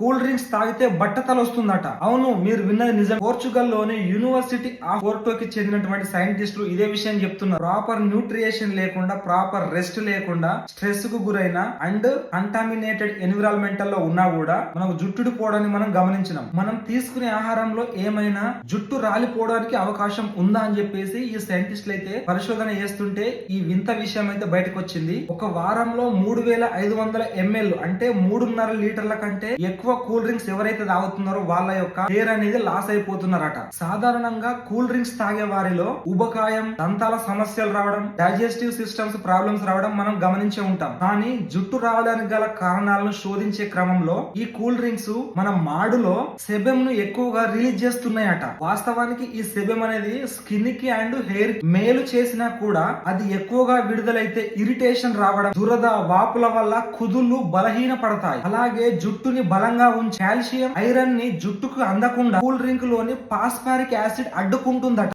Cool drinks తాగితే బట్ట వస్తుందట అవును మీరు విన్నది నిజం. పోర్చుగల్లోని యూనివర్సిటీ ఆఫ్ పోర్టోకి చెందినటువంటి సైంటిస్టులు ఇదే విషయం చెప్తున్నారు. ప్రాపర్ న్యూట్రియేషన్ లేకుండా ప్రాపర్ రెస్ట్ లేకుండా స్ట్రెస్కు గురైన అండ్ కంటామినేటెడ్ ఎన్విరాన్మెంటల్లో ఉన్నా కూడా మనకు జుట్టుడు పోవడాన్ని మనం గమనించినాం. మనం తీసుకునే ఆహారంలో ఏమైనా జుట్టు రాలిపోవడానికి అవకాశం ఉందా అని చెప్పేసి ఈ సైంటిస్టులు అయితే పరిశోధన చేస్తుంటే ఈ వింత విషయం అయితే బయటకు వచ్చింది ఒక వారంలో మూడు వేల ఐదు వందల ఎంఎల్ అంటే మూడున్నర లీటర్ల కంటే ఎక్కువ కూల్ డ్రింక్స్ ఎవరైతే తాగుతున్నారో వాళ్ళ యొక్క హెయిర్ అనేది లాస్ అయిపోతున్నారట. సాధారణంగా కూల్ డ్రింక్స్ తాగే వారిలో ఉబకాయం దంతాల సమస్యలు రావడం డైజెస్టివ్ సిస్టమ్స్ ప్రాబ్లమ్స్ రావడం మనం గమనించే ఉంటాం. కానీ జుట్టు రావడానికి గల కారణాలను శోధించే క్రమంలో ఈ కూల్ డ్రింక్స్ మన మాడులో సెబెం ను ఎక్కువగా రిలీజ్ చేస్తున్నాయట. వాస్తవానికి ఈ సెబెం అనేది స్కిన్కి అండ్ హెయిర్ మేలు చేసినా కూడా అది ఎక్కువగా విడుదలైతే ఇరిటేషన్ రావడం దురద వాపుల వల్ల కుదుళ్ళు బలహీన పడతాయి అలాగే జుట్టుని బలంగా బలంగా ఉంచి కాల్షియం ఐరన్ని జుట్టుకు అందకుండా కూల్ డ్రింక్లోని పాస్పారిక్ యాసిడ్ అడ్డుకుంటుందట.